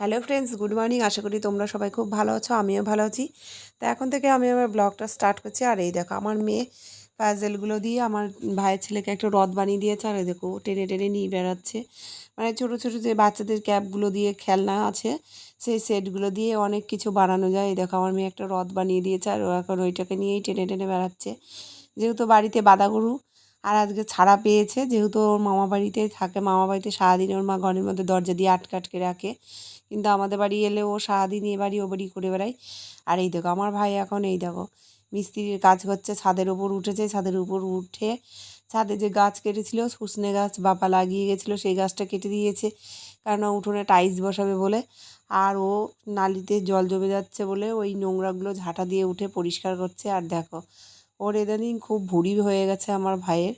Hello friends good morning আশা করি তোমরা সবাই খুব ভালো আছো, আমিও ভালো আছি। তো এখন থেকে আমি আমার ব্লগটা স্টার্ট করছি। আর এই দেখো, আমার মেয়ে প্যাজেলগুলো দিয়ে আমার ভাইয়ের ছেলেকে একটা রথ বানিয়ে দিয়েছে। আর এই দেখো টেনে টেনে নিয়ে বেড়াচ্ছে। মানে ছোটো ছোটো যে বাচ্চাদের ক্যাপগুলো দিয়ে খেলনা আছে, সেই সেটগুলো দিয়ে অনেক কিছু বানানো যায়। এই দেখো, আমার মেয়ে একটা রথ বানিয়ে দিয়েছে। আর ও এখন ওইটাকে নিয়েই টেনে টেনে বেড়াচ্ছে। যেহেতু বাড়িতে বাঁধা গরু আর আজকে ছাড়া পেয়েছে, যেহেতু ওর মামা বাড়িতে থাকে মামা বাড়িতে সারাদিন ওর মা ঘরের মধ্যে দরজা দিয়ে আটকে আটকে রাখে। কিন্তু আমাদের বাড়ি এলে ও সারাদিন এ বাড়ি ও বাড়ি করে বেড়ায়। আর এই দেখো, আমার ভাই এখন এই দেখো, মিস্ত্রির কাজ করছে ছাদের উপর উঠেছে, ছাদের উপর উঠে ছাদে যে গাছ কেটেছিল সজনে গাছ বাবা লাগিয়ে গেছিল, সেই গাছটা কেটে দিয়েছে। কারণ উঠোনে টাইলস বসাবে বলে, আর ও নালিতে জল জমে যাচ্ছে বলে ওই নোংরাগুলো ঝাঁটা দিয়ে উঠে পরিষ্কার করছে। আর দেখো, ওর ইদানিং খুব ভুড়ি হয়ে গেছে আমার ভাইয়ের,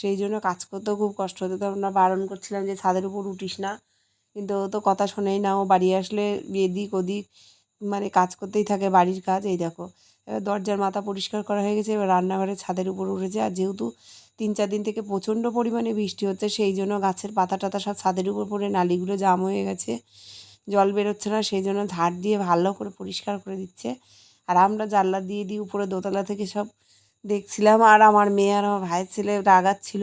সেই জন্য কাজ করতেও খুব কষ্ট হতো। তো আমরা বারণ করছিলাম যে ছাদের উপর উঠিস না কিন্তু ও তো কথা শোনেই না, ও বাড়ি আসলে এদিক ওদিক মানে কাজ করতেই থাকে বাড়ির কাজ, এই দেখো। এবার দরজার মাথা পরিষ্কার করা হয়ে গেছে, এবার রান্নাঘরের ছাদের উপর উঠেছে, আর যেহেতু তিন চার দিন থেকে প্রচণ্ড পরিমাণে বৃষ্টি হচ্ছে, সেই জন্য গাছের পাতা টাতা সব ছাদের উপর পড়ে, নালিগুলো জাম হয়ে গেছে, জল বেরোচ্ছে না, সেই জন্য ঝাড় দিয়ে ভালো করে পরিষ্কার করে দিচ্ছে। আর আমরা জানলা দিয়ে দিই উপরে দোতলা থেকে সব দেখছিলাম, আর আমার মেয়ে আর আমার ভাইয়ের ছেলে রাগাচ্ছিল।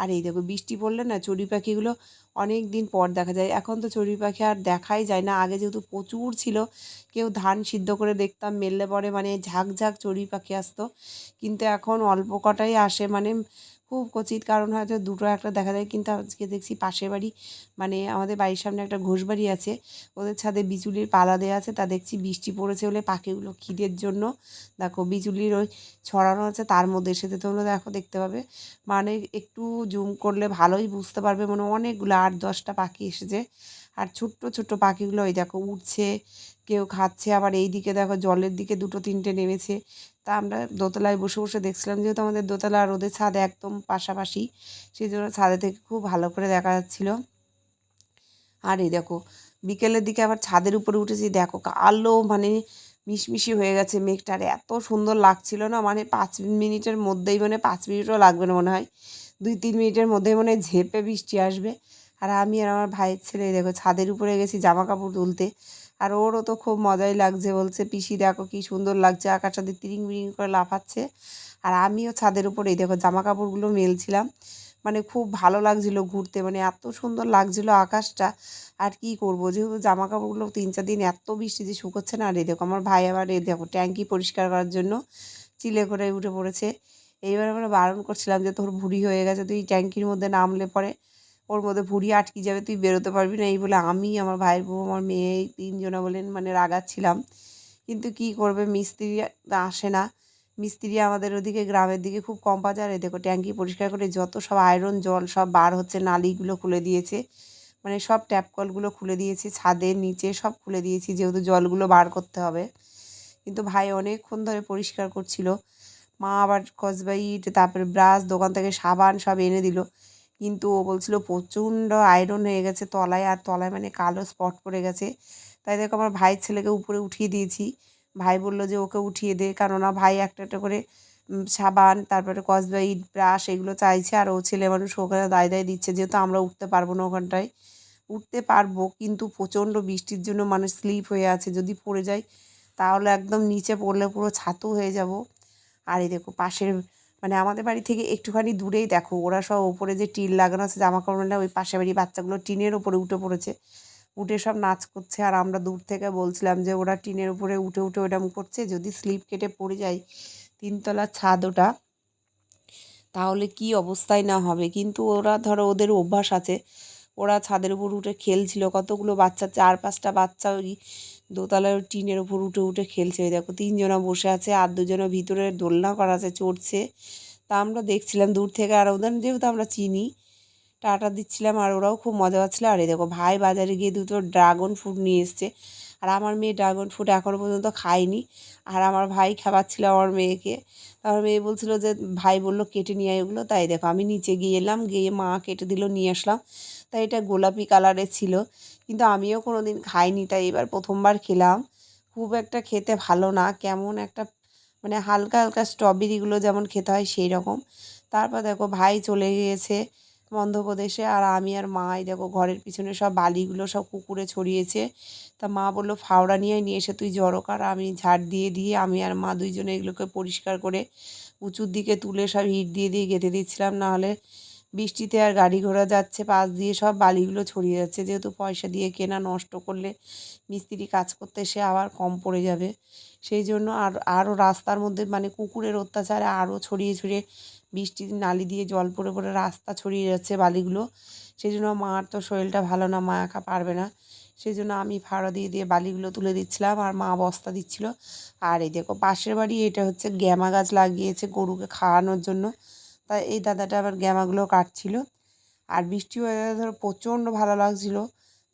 আর এই দেখো, বৃষ্টি পড়লে না চড়ি পাখিগুলো অনেক দিন পর দেখা যায়। এখন তো চড়ুই পাখি আর দেখাই যায় না। আগে যেহেতু প্রচুর ছিল, কেউ ধান সিদ্ধ করে দেখতাম মেললে পরে মানে ঝাঁক ঝাঁক চড়ুই পাখি আসতো। কিন্তু এখন অল্প কটাই আসে মানে খুব কচিত কারণ হয়তো দুটো একটা দেখা যায়, কিন্তু আজকে দেখছি পাশের বাড়ি মানে আমাদের বাড়ির সামনে একটা ঘোষ বাড়ি আছে, ওদের ছাদে বিচুলির পালা দেওয়া আছে, তা দেখছি বৃষ্টি পড়েছে বলে পাখিগুলো খিদের জন্য, দেখো বিচুলির ওই ছড়ানো আছে, তার মধ্যে এসেছে তোমরা দেখো দেখতে পাবে মানে একটু জুম করলে ভালোই বুঝতে পারবে মানে অনেকগুলো আট দশটা পাখি এসেছে আর ছোট্ট ছোট্ট পাখিগুলো ওই দেখো উঠছে কেউ খাচ্ছে, আবার এই দিকে দেখো জলের দিকে দুটো, তিনটে নেমেছে। তা আমরা দোতলায় বসে বসে দেখছিলাম যেহেতু আমাদের দোতলা আর ওদের ছাদ একদম পাশাপাশি সেই জন্য ছাদে থেকে খুব ভালো করে দেখা যাচ্ছিল। আর এই দেখো, বিকেলের দিকে আবার ছাদের উপরে উঠেছি, দেখো কালো মানে মিশমিশি হয়ে গেছে মেঘটার এত সুন্দর লাগছিল না মানে পাঁচ মিনিটের মধ্যেই মানে পাঁচ মিনিটও লাগবে না মনে হয়। দুই, তিন মিনিটের মধ্যেই মনে হয় ঝেপে বৃষ্টি আসবে। আর আমি আর আমার ভাইয়ের ছেলে, দেখো, ছাদের উপরে গেছি জামা কাপড় তুলতে। আর ওরও তো খুব মজাই লাগছে, বলছে, পিসি, দেখো কি সুন্দর লাগছে আকাশটা দিয়ে তিরিং বিরিং করে লাফাচ্ছে। আর আমিও ছাদের উপরে দেখো জামা কাপড়গুলো মেলছিলাম। মানে খুব ভালো লাগছিল ঘুরতে মানে এত সুন্দর লাগছিল আকাশটা। আর কি করব, যেহেতু জামা কাপড়গুলো তিন চার দিন এত বৃষ্টি যে শুকোচ্ছে না আর এই দেখো, আমার ভাই আবার এই, দেখো, ট্যাঙ্কি পরিষ্কার করার জন্য চিলে করে উঠে পড়েছে। এইবার আমরা বারণ করছিলাম যে, তোর ভুড়ি হয়ে গেছে, তুই ট্যাঙ্কির মধ্যে নামলে পরে ওর মধ্যে ভুড়ি আটকে যাবে, তুই বেরোতে পারবি না। এই বলে আমি, আমার ভাইয়ের বউ, আমার মেয়ে তিনজনা বলেন মানে রাগাচ্ছিলাম। কিন্তু কি করবে, মিস্ত্রি আসে না। মিস্ত্রি আমাদের ওদিকে গ্রামের দিকে খুব কম পাওয়া যায় দেখো, ট্যাঙ্কি পরিষ্কার করে যত সব আয়রন জল সব বার হচ্ছে, নালিগুলো খুলে দিয়েছে। মানে সব ট্যাপ কলগুলো খুলে দিয়েছি ছাদের নিচে সব খুলে দিয়েছি, যেহেতু জলগুলো বার করতে হবে। কিন্তু ভাই অনেকক্ষণ ধরে পরিষ্কার করছিল। মা আবার কসবাইট তারপরে ব্রাশ, দোকান থেকে সাবান সব এনে দিল। কিন্তু ও বলছিল প্রচণ্ড আয়রন হয়ে গেছে তলায়, আর তলায় মানে কালো স্পট পড়ে গেছে। তাই দেখো আমার ভাইয়ের ছেলেকে উপরে উঠিয়ে দিয়েছি। ভাই বলল যে ওকে উঠিয়ে দে, কেননা ভাই একটা একটা করে সাবান, তারপরে কসবাইট ব্রাশ এগুলো চাইছে, আর ও ছেলে মানুষ ওখানে দায় দায় দিচ্ছে, যেহেতু আমরা উঠতে পারব না ওখানটায়। উঠতে পারব, কিন্তু প্রচণ্ড বৃষ্টির জন্য মানুষ স্লিপ হয়ে আছে, যদি পড়ে যায় তাহলে একদম নিচে পড়লে পুরো ছাতু হয়ে যাব। আর এই দেখো পাশের মানে আমাদের বাড়ি থেকে একটুখানি দূরেই দেখো, ওরা সব ওপরে যে টিন লাগানো আছে জামা কাপড়টা ওই পাশে বাড়ি বাচ্চাগুলো টিনের ওপরে উঠে পড়েছে। উঠে সব নাচ করছে, আর আমরা দূর থেকে বলছিলাম যে ওরা টিনের উপরে উঠে উঠে ওরম করছে, যদি স্লিপ কেটে পড়ে যায় তিনতলার ছাদ ওটা, তাহলে কি অবস্থায় না হবে? কিন্তু ওরা ধরো ওদের অভ্যাস আছে ওরা ছাদের উপর উঠে খেলছিল। কতগুলো বাচ্চা, চার পাঁচটা বাচ্চা ওই দোতলার টিনের উপর উঠে উঠে খেলছে। ওই দেখো তিনজনা বসে আছে, আর দুজনা ভিতরে দোলনা করা আছে, চড়ছে। তা আমরা দেখছিলাম দূর থেকে, আর ওদের যেহেতু আমরা চিনি, টাটা দিচ্ছিলাম, আর ওরাও খুব মজা পাচ্ছিলো। আর এই দেখো ভাই বাজারে গিয়ে দুটো ড্রাগন ফ্রুট নিয়ে এসছে। আর আমার মেয়ে ড্রাগন ফ্রুট এখনও পর্যন্ত খায়নি। আর আমার ভাই খাওয়াচ্ছিল আমার মেয়েকে। আমার মেয়ে বলছিলো যে, ভাই বলল কেটে নিয়ে এগুলো তাই দেখো আমি নিচে গিয়ে এলাম, গিয়ে মা কেটে দিল, নিয়ে আসলাম। তাই এটা গোলাপি কালারের ছিল। কিন্তু আমিও কোনো দিন খাইনি, তাই এবার প্রথমবার খেলাম। খুব একটা খেতে ভালো না, কেমন একটা মানে হালকা হালকা স্ট্রবেরিগুলো যেমন খেতে হয় সেই রকম তারপর দেখো ভাই চলে গিয়েছে অন্ধ্রপ্রদেশে আর আমি আর মা এই দেখো ঘরের পিছনে সব বালিগুলো সব কুকুরে ছড়িয়েছে। তা মা বলল, ফাওড়া নিয়ে নিয়ে এসে তুই জড়ো কর, আমি ঝাড় দিয়ে দিয়ে আমি আর মা দুইজনে এগুলোকে পরিষ্কার করে উঁচুর দিকে তুলে সব হিট দিয়ে দিয়ে গেঁথে দিচ্ছিলাম। নাহলে বৃষ্টিতে আর গাড়ি ঘোড়া যাচ্ছে, পাশ দিয়ে সব বালিগুলো ছড়িয়ে যাচ্ছে। যেহেতু পয়সা দিয়ে কেনা নষ্ট করলে মিস্ত্রি কাজ করতে, সে আবার কম পড়ে যাবে। সেই জন্য আর, আরও রাস্তার মধ্যে মানে কুকুরের অত্যাচারে আরও ছড়িয়ে ছড়িয়ে বৃষ্টির নালি দিয়ে জল পড়ে পড়ে রাস্তা ছড়িয়ে যাচ্ছে বালিগুলো। সেই জন্য মার তো শরীরটা ভালো না, মা একা পারবে না। সেই জন্য আমি ফাড়া দিয়ে দিয়ে বালিগুলো তুলে দিচ্ছিলাম আর মা বস্তা দিচ্ছিল। আর এই দেখো, পাশের বাড়ি এটা হচ্ছে গ্যামা গাছ লাগিয়েছে গরুকে খাওয়ানোর জন্য। তাই এই দাদাটা আবার গ্যামাগুলো কাটছিল। আর বৃষ্টি হয়ে ধরো প্রচণ্ড ভালো লাগছিল।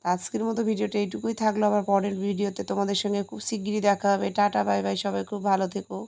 তা আজকের মতো ভিডিওটা এইটুকুই থাকল। আবার পরের ভিডিওতে তোমাদের সঙ্গে খুব শিগগিরই দেখা হবে। টাটা, বাই বাই, সবাই খুব ভালো থেকো।